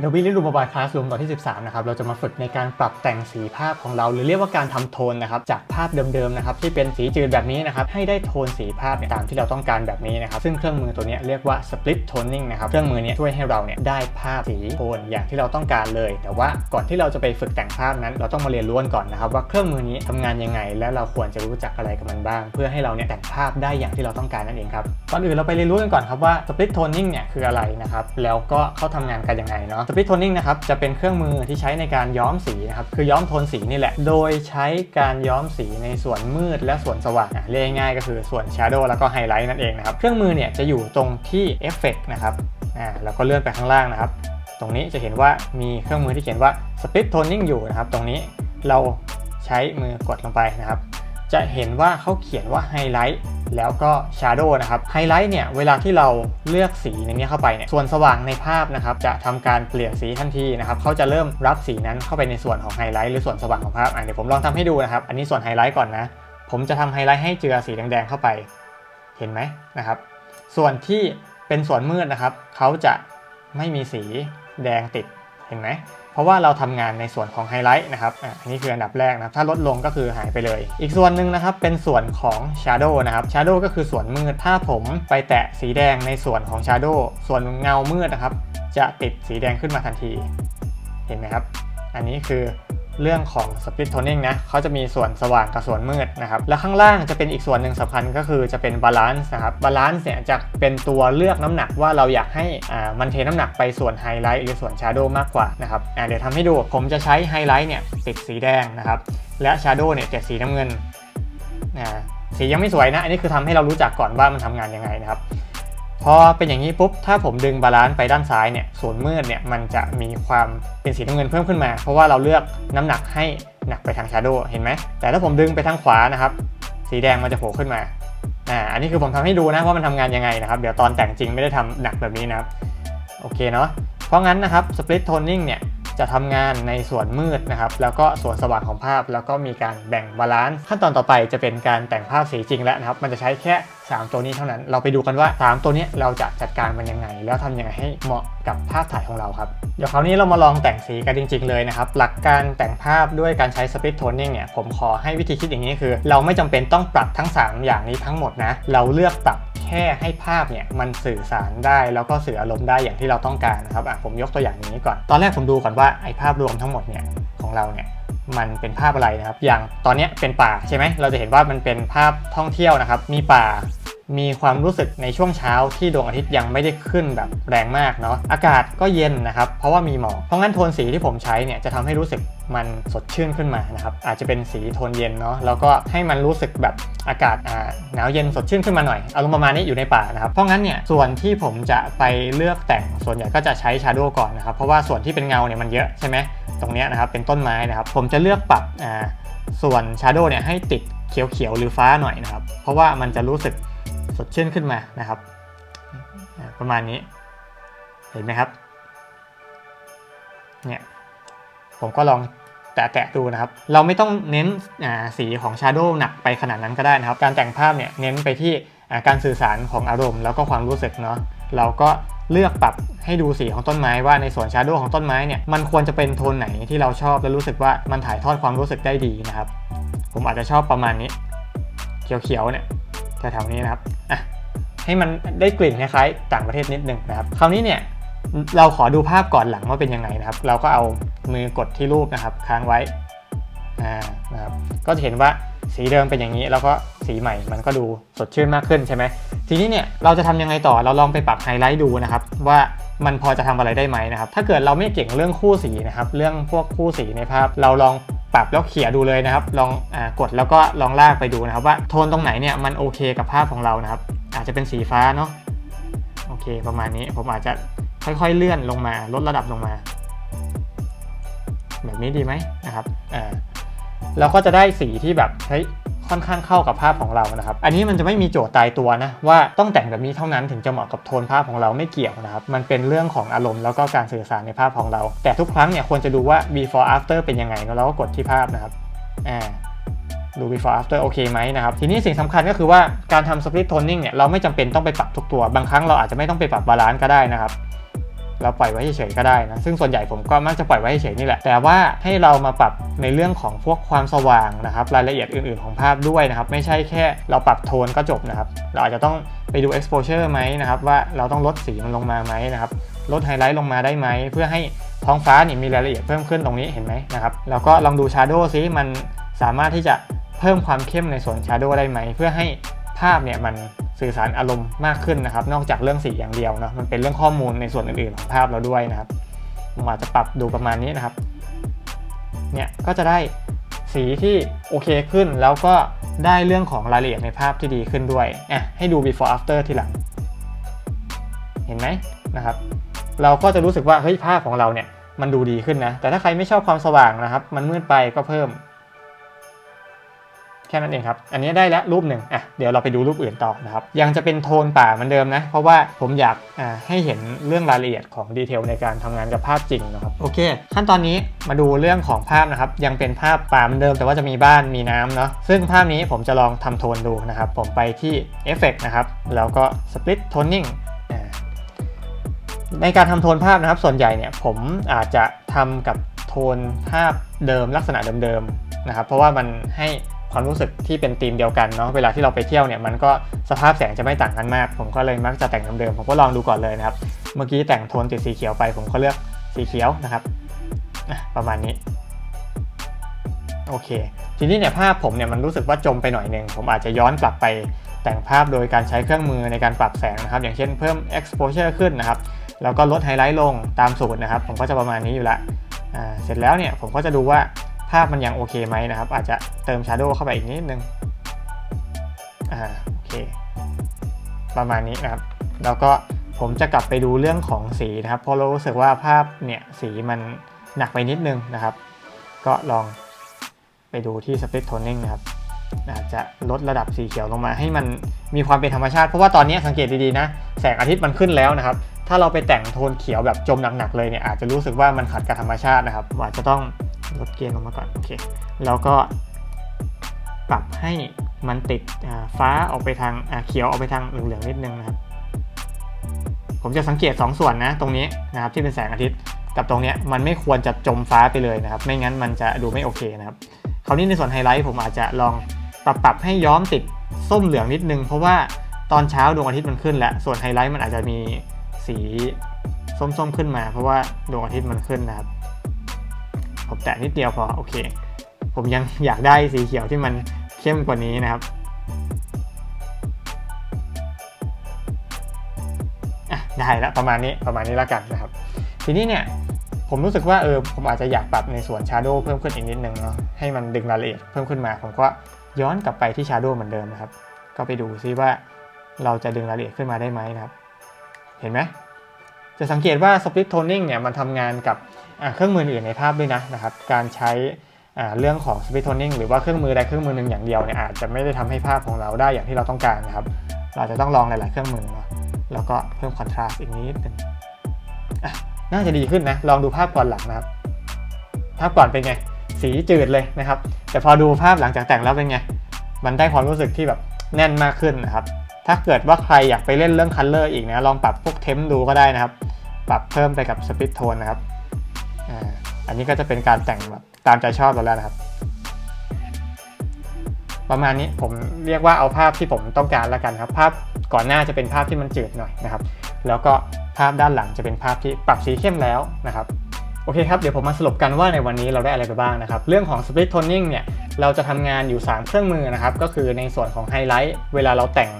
Adobe Lightroom Mobile Classroom ตอนที่ 13 นะครับ เราจะมาฝึกในการปรับแต่งสีภาพของเรา หรือเรียกว่าการทำโทนนะครับ จากภาพเดิมๆนะครับที่เป็นสีจืดแบบนี้นะครับ ให้ได้โทนสีภาพตามที่เราต้องการแบบนี้นะครับ ซึ่งเครื่องมือตัวนี้เรียกว่า Split Toning นะครับ เครื่องมือเนี้ยช่วยให้เราเนี่ยได้ภาพสีโทนอย่างที่เราต้องการเลย แต่ว่าก่อนที่เราจะไปฝึกแต่งภาพนั้น เราต้องมาเรียนรู้กันก่อนนะครับว่าเครื่องมือนี้ทำงานยังไง และเราควรจะรู้จักอะไรกับมันบ้าง เพื่อให้เราเนี่ยแต่งภาพได้อย่างที่เราต้องการนั่นเองครับก่อนอื่นเราไปเรียนรู้กันก่อนครับว่า Split Toning เนี่ยคืออะไรนะครับแล้วก็เขาทำงานกันยังไงเนาะ Split Toning นะครับจะเป็นเครื่องมือที่ใช้ในการย้อมสีนะครับคือย้อมโทนสีนี่แหละ โดยใช้การย้อมสีในส่วนมืดและส่วนสว่างเรียกง่ายก็คือส่วน Shadow แล้วก็ Highlight นั่นเองนะครับเครื่องมือเนี่ยจะอยู่ตรงที่ Effect นะครับอ่าแล้วก็เลื่อนไปข้างล่างนะครับ ตรงนี้จะเห็นว่ามีเครื่องมือที่เขียนว่า Split Toning อยู่นะครับตรงนี้เราใช้มือกดลงไปนะครับ จะเห็นว่าเขาเขียนว่าไฮไลท์แล้วก็ Shadow นะครับไฮไลท์เนี่ยเวลาที่เราเลือกสีในนี้เข้าไปเนี่ยส่วนสว่างในภาพนะครับจะทำการเปลี่ยนสีทันทีนะครับเขาจะเริ่มรับสีนั้นเข้าไปในส่วนของไฮไลท์หรือส่วนสว่างของภาพอะเดี๋ยวผมลองทำให้ดูนะครับ อันนี้ส่วนไฮไลท์ก่อนนะ ผมจะทำไฮไลท์ให้เจือสีแดงๆเข้าไปเห็นไหมนะครับ ส่วนที่เป็นส่วนมืดนะครับเขาจะไม่มีสีแดงติดเห็นไหม ราะว่าเราทำงานในส่วนของไฮไลท์นะครับอันนี้คืออันดับแรกนะครับถ้าลดลงก็คือหายไปเลย อีกส่วนหนึ่งนะครับเป็นส่วนของชาร์โดนะครับชาร์โดก็คือส่วนมืดถ้าผมไปแตะสีแดงในส่วนของชาร์โดส่วนเงามืดนะครับจะติดสีแดงขึ้นมาทันที เห็นไหมครับ อันนี้คือ เรื่องของ Split Toning นะเขาจะมีส่วนสว่างกับส่วนมืดนะครับ และข้างล่างจะเป็นอีกส่วนหนึ่งสำคัญก็คือจะเป็น Balance นะครับ Balance เนี่ยจะเป็นตัวเลือกน้ำหนักว่าเราอยากให้อ่ามันเทน้ำหนักไปส่วน Highlight หรือส่วน Shadow มากกว่านะครับอ่าเดี๋ยวทำให้ดูผมจะใช้ Highlight เนี่ยติดสีแดงนะครับและ Shadow เนี่ยติดสีน้ำเงินอ่าสียังไม่สวยนะ อันนี้คือทำให้เรารู้จักก่อนว่ามันทำงานยังไงนะครับ พอเป็นอย่างนี้ปุ๊บ ถ้าผมดึงบาลานซ์ไปด้านซ้ายเนี่ยส่วนมืดเนี่ยมันจะมีความเป็นสีน้ำเงินเพิ่มขึ้นมา เพราะว่าเราเลือกน้ำหนักให้หนักไปทางชาร์โดเห็นไหม แต่ถ้าผมดึงไปทางขวานะครับ สีแดงมันจะโผล่ขึ้นมาอ่าอันนี้คือผมทำให้ดูนะว่ามันทำงานยังไงนะครับ เดี๋ยวตอนแต่งจริงไม่ได้ทำหนักแบบนี้นะครับ โอเคเนาะเพราะงั้นนะครับ split toning เนี่ยจะทำงานในส่วนมืดนะครับ แล้วก็ส่วนสว่างของภาพ แล้วก็มีการแบ่งบาลานซ์ขั้นตอนต่อไปจะเป็นการแต่งภาพสีจริงแล้วนะครับ มันจะใช้แค่ 3 ตัวนี้เท่านั้น เราไปดูกันว่า 3 ตัวนี้เราจะจัดการมันยังไง แล้วทำยังไงให้เหมาะกับภาพถ่ายของเราครับ เดี๋ยวคราวนี้เรามาลองแต่งสีกันจริง ๆ เลยนะครับ หลักการแต่งภาพด้วยการใช้ split toning เนี่ย ผมขอให้วิธีคิดอย่างนี้คือ เราไม่จำเป็นต้องปรับทั้ง 3 อย่างนี้ทั้งหมดนะ เราเลือกปรับแค่ให้ภาพเนี่ยมันสื่อสารได้แล้วก็สื่ออารมณ์ได้อย่างที่เราต้องการนะครับอะผมยกตัวอย่างนี้ก่อน ตอนแรกผมดูก่อนว่าไอ้ภาพรวมทั้งหมดเนี่ยของเราเนี่ย มันเป็นภาพอะไรนะครับ อย่างตอนนี้เป็นป่าใช่ไหมเราจะเห็นว่ามันเป็นภาพท่องเที่ยวนะครับ มีป่า มีความรู้สึกในช่วงเช้าที่ดวงอาทิตย์ยังไม่ได้ขึ้นแบบแรงมากเนาะอากาศก็เย็นนะครับเพราะว่ามีหมอกเพราะงั้นโทนสีที่ผมใช้เนี่ยจะทำให้รู้สึกมันสดชื่นขึ้นมานะครับอาจจะเป็นสีโทนเย็นเนาะแล้วก็ให้มันรู้สึกแบบอากาศาหนาวเย็นสดชื่นขึ้นมาหน่อยอารมณ์ประมาณนี้อยู่ในป่านะครับเพราะงั้นเนี่ยส่วนที่ผมจะไปเลือกแต่งส่วนใหญ่ก็จะใช้ชาโดว์ก่อนนะครับเพราะว่าส่วนที่เป็นเงาเนี่ยมันเยอะใช่ไหมตรงนี้นะครับเป็นต้นไม้นะครับผมจะเลือกปรับส่วน Shadow เนี่ยให้ติดเขียวๆหรือฟ้าหน่อยนะครับเพราะว่ามันจะรู้สึก สดชื่นขึ้นมานะครับ ประมาณนี้เห็นไหมครับเนี่ยผมก็ลองแตะๆดูนะครับ เราไม่ต้องเน้นสีของ Shadow หนักไปขนาดนั้นก็ได้นะครับ การแต่งภาพเนี่ยเน้นไปที่การสื่อสารของอารมณ์แล้วก็ความรู้สึกเนาะเราก็เลือกปรับให้ดูสีของต้นไม้ว่าในส่วน Shadow ของต้นไม้เนี่ยมันควรจะเป็นโทนไหนที่เราชอบและรู้สึกว่ามันถ่ายทอดความรู้สึกได้ดีนะครับ ผมอาจจะชอบประมาณนี้ เขียวๆเนี่ย แถวๆนี้นะครับอะให้มันได้กลิ่นคล้ายๆต่างประเทศนิดนึงนะครับ คราวนี้เนี่ยเราขอดูภาพก่อนหลังว่าเป็นยังไงนะครับ เราก็เอามือกดที่รูปนะครับ ค้างไว้อ่านะครับก็จะเห็นว่าสีเดิมเป็นอย่างนี้ แล้วก็สีใหม่มันก็ดูสดชื่นมากขึ้นใช่ไหมทีนี้เนี่ยเราจะทำยังไงต่อเราลองไปปรับไฮไลท์ดูนะครับ ว่ามันพอจะทำอะไรได้ไหมนะครับ ถ้าเกิดเราไม่เก่งเรื่องคู่สีนะครับ เรื่องพวกคู่สีในภาพเราลอง ปรับแล้วเขี่ยดูเลยนะครับ ลองอกดแล้วก็ลองลากไปดูนะครับ ว่าโทนตรงไหนเนี่ยมันโอเคกับภาพของเรานะครับ อาจจะเป็นสีฟ้าเนาะโอเคประมาณนี้ผมอาจจะค่อยๆเลื่อนลงมาลดระดับลงมา แบบนี้ดีไหมนะครับอ่าเราก็จะได้สีที่แบบเฮ้ย ค่อนข้างเข้ากับภาพของเรานะครับ อันนี้มันจะไม่มีโจทย์ตายตัวนะว่าต้องแต่งแบบนี้เท่านั้นถึงจะเหมาะกับโทนภาพของเราไม่เกี่ยวนะครับ มันเป็นเรื่องของอารมณ์แล้วก็การสื่อสารในภาพของเรา แต่ทุกครั้งเนี่ยควรจะดูว่า before after เป็นยังไงแล้วเราก็กดที่ภาพนะครับ อ่าดู before after โอเคไหมนะครับ ทีนี้สิ่งสำคัญก็คือว่าการทำ split toning เนี่ยเราไม่จำเป็นต้องไปปรับทุกตัว บางครั้งเราอาจจะไม่ต้องไปปรับบาลานซ์ก็ได้นะครับ เราปล่อยไว้เฉยๆก็ได้นะซึ่งส่วนใหญ่ผมก็มักจะปล่อยไว้เฉยๆนี่แหละ แต่ว่าให้เรามาปรับในเรื่องของพวกความสว่างนะครับ รายละเอียดอื่นๆของภาพด้วยนะครับ ไม่ใช่แค่เราปรับโทนก็จบนะครับ เราอาจจะต้องไปดู exposure ไหมนะครับ ว่าเราต้องลดสีมันลงมาไหมนะครับ ลดไฮไลท์ลงมาได้ไหม เพื่อให้ท้องฟ้านี่มีรายละเอียดเพิ่มขึ้นตรงนี้เห็นไหมนะครับ แล้วก็ลองดู Shadow ซิมันสามารถที่จะเพิ่มความเข้มในส่วน Shadow ได้ไหม เพื่อให้ภาพเนี่ยมัน สื่อสารอารมณ์มากขึ้นนะครับ นอกจากเรื่องสีอย่างเดียวเนาะมันเป็นเรื่องข้อมูลในส่วนอื่นๆของภาพเราด้วยนะครับผมอาจจะปรับดูประมาณนี้นะครับเนี่ยก็จะได้สีที่โอเคขึ้นแล้วก็ได้เรื่องของรายละเอียดในภาพที่ดีขึ้นด้วยอะให้ดู before after ทีหลัง เห็นไหมนะครับ เราก็จะรู้สึกว่าเฮ้ยภาพของเราเนี่ยมันดูดีขึ้นนะ แต่ถ้าใครไม่ชอบความสว่างนะครับ มันมืดไปก็เพิ่ม แค่นั้นเองครับ อันนี้ได้แล้วรูปหนึ่งอะเดี๋ยวเราไปดูรูปอื่นต่อนะครับ ยังจะเป็นโทนป่าเหมือนเดิมนะ เพราะว่าผมอยากอ่าให้เห็นเรื่องรายละเอียดของดีเทลในการทำงานกับภาพจริงนะครับ โอเค ขั้นตอนนี้มาดูเรื่องของภาพนะครับ ยังเป็นภาพป่าเหมือนเดิม แต่ว่าจะมีบ้านมีน้ำเนาะ ซึ่งภาพนี้ผมจะลองทำโทนดูนะครับ ผมไปที่เอฟเฟกนะครับ แล้วก็ split toning อ่าในการทำโทนภาพนะครับ ส่วนใหญ่เนี่ยผมอาจจะทำกับโทนภาพเดิมลักษณะเดิมๆนะครับ เพราะว่ามันให้ ความรู้สึกที่เป็นธีมเดียวกันเนาะเวลาที่เราไปเที่ยวเนี่ยมันก็สภาพแสงจะไม่ต่างกันมาก ผมก็เลยมักจะแต่งเดิมๆผมก็ลองดูก่อนเลยนะครับ เมื่อกี้แต่งโทนติดสีเขียวไป ผมก็เลือกสีเขียวนะครับประมาณนี้โอเค ทีนี้เนี่ยภาพผมเนี่ยมันรู้สึกว่าจมไปหน่อยหนึ่งผมอาจจะย้อนกลับไปแต่งภาพโดยการใช้เครื่องมือในการปรับแสงนะครับ อย่างเช่นเพิ่ม exposure ขึ้นนะครับ แล้วก็ลดไฮไลท์ลงตามสูตรนะครับ ผมก็จะประมาณนี้อยู่ละเสร็จแล้วเนี่ยผมก็จะดูว่า ภาพมันยังโอเคไหมนะครับ อาจจะเติม Shadow เข้าไปอีกนิดนึง อ่า โอเค ประมาณนี้นะครับ แล้วก็ผมจะกลับไปดูเรื่องของสีนะครับ เพราะเรารู้สึกว่าภาพเนี่ยสีมันหนักไปนิดนึงนะครับ ก็ลองไปดูที่ Split Toning นะครับอาจจะลดระดับสีเขียวลงมาให้มันมีความเป็นธรรมชาติ เพราะว่าตอนนี้สังเกตดีๆนะ แสงอาทิตย์มันขึ้นแล้วนะครับ ถ้าเราไปแต่งโทนเขียวแบบจมหนักๆเลยเนี่ยอาจจะรู้สึกว่ามันขัดกับธรรมชาตินะครับอาจจะต้อง ลดเกณฑ์ลงมาก่อน โอเค แล้วก็ปรับให้มันติดฟ้าออกไปทางเขียวออกไปทางเหลืองๆนิดนึงนะครับ ผมจะสังเกต 2 ส่วนนะตรงนี้นะครับที่เป็นแสงอาทิตย์กับตรงเนี้ยมันไม่ควรจะจมฟ้าไปเลยนะครับ ไม่งั้นมันจะดูไม่โอเคนะครับคราวนี้ในส่วนไฮไลท์ผมอาจจะลองปรับปรับให้ย้อมติดส้มเหลืองนิดนึง เพราะว่าตอนเช้าดวงอาทิตย์มันขึ้น แล้วส่วนไฮไลท์มันอาจจะมีสีส้มๆขึ้นมา เพราะว่าดวงอาทิตย์มันขึ้นนะครับ ผมแตะนิดเดียวพอโอเค ผมยังอยากได้สีเขียวที่มันเข้มกว่านี้นะครับอะได้แล้วประมาณนี้ประมาณนี้แล้วกันนะครับ ทีนี้เนี่ยผมรู้สึกว่าเออผมอาจจะอยากปรับในส่วน Shadow เพิ่มขึ้นอีกนิดนึงเนาะให้มันดึงรายละเอียดเพิ่มขึ้นมา ผมก็ย้อนกลับไปที่ Shadow เหมือนเดิมนะครับ ก็ไปดูซิว่าเราจะดึงรายละเอียดขึ้นมาได้ไหมนะครับ เห็นไหมจะสังเกตว่า Split Toning เนี่ยมันทำงานกับ เครื่องมืออื่นในภาพด้วยนะนะครับ การใช้เรื่องของ Split Toning หรือว่าเครื่องมือใดเครื่องมือหนึ่งอย่างเดียวเนี่ยอาจจะไม่ได้ทำให้ภาพของเราได้อย่างที่เราต้องการนะครับ เราจะต้องลองหลาย ๆ เครื่องมือเนาะแล้วก็เพิ่ม Contrast อีกนิดนึงอะน่าจะดีขึ้นนะ ลองดูภาพก่อนหลังนะครับ ภาพก่อนเป็นไง สีจืดเลยนะครับ แต่พอดูภาพหลังจากแต่งแล้วเป็นไง มันได้ความรู้สึกที่แบบแน่นมากขึ้นนะครับ ถ้าเกิดว่าใครอยากไปเล่นเรื่องคัลเลอร์อีกนะ ลองปรับพวกเทมดูก็ได้นะครับ ปรับเพิ่มไปกับสปิ t โทนนะครับ อ่าอันนี้ก็จะเป็นการแต่งแบบตามใจชอบเราแล้วนะครับ ประมาณนี้ผมเรียกว่าเอาภาพที่ผมต้องการแล้วกันครับ ภาพก่อนหน้าจะเป็นภาพที่มันจืดหน่อยนะครับ แล้วก็ภาพด้านหลังจะเป็นภาพที่ปรับสีเข้มแล้วนะครับโอเคครับเดี๋ยวผมมาสรุปกันว่าในวันนี้เราได้อะไรไปบ้างนะครับ เรื่องของ split toning เนี่ยเราจะทำงานอยู่ 3 เครื่องมือนะครับ ก็คือในส่วนของไฮไลท์เวลาเราแต่ง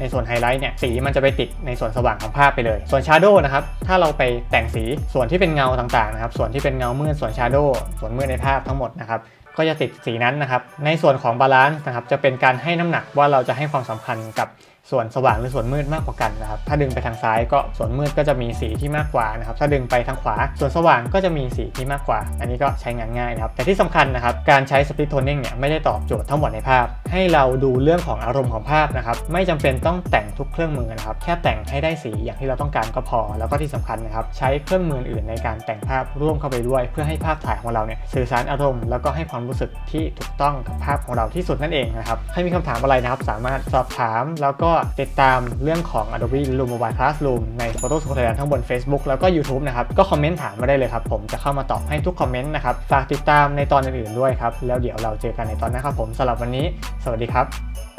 ในส่วนไฮไลท์เนี่ยสีมันจะไปติดในส่วนสว่างของภาพไปเลย ส่วนชาร์โดนะครับถ้าเราไปแต่งสีส่วนที่เป็นเงาต่างๆนะครับส่วนที่เป็นเงามืดส่วนชาร์โดส่วนมืดในภาพทั้งหมดนะครับก็จะติดสีนั้นนะครับในส่วนของบาลานซ์นะครับจะเป็นการให้น้ำหนักว่าเราจะให้ความสำคัญกับ ส่วนสว่างหรือส่วนมืดมากกว่ากันนะครับ ถ้าดึงไปทางซ้ายก็ส่วนมืดก็จะมีสีที่มากกว่านะครับ ถ้าดึงไปทางขวา ส่วนสว่างก็จะมีสีที่มากกว่า อันนี้ก็ใช้งานง่ายนะครับ แต่ที่สำคัญนะครับ การใช้ split toning เนี่ยไม่ได้ตอบโจทย์ทั้งหมดในภาพ ให้เราดูเรื่องของอารมณ์ของภาพนะครับ ไม่จำเป็นต้องแต่งทุกเครื่องมือนะครับ แค่แต่งให้ได้สีอย่างที่เราต้องการก็พอ แล้วก็ที่สำคัญนะครับ ใช้เครื่องมืออื่นในการแต่งภาพร่วมเข้าไปด้วย เพื่อให้ภาพถ่ายของเราเนี่ยสื่อสารอารมณ์แล้วก็ให้ความรู้สึกที่ถูกต้องกับภาพของเราที่สุดนั่นเองนะครับให้มีคำถามอะไรนะครับ สามารถสอบถามแล้วก็ติดตามเรื่องของ Adobe Loom Mobile Classroom ใน Photo School Thailand ทั้งบน Facebook แล้วก็ YouTube นะครับ ก็คอมเมนต์ถามมาได้เลยครับ ผมจะเข้ามาตอบให้ทุกคอมเมนต์นะครับ ฝากติดตามในตอนอื่นๆด้วยครับ แล้วเดี๋ยวเราเจอกันในตอนหน้าครับผมสำหรับวันนี้ สวัสดีครับ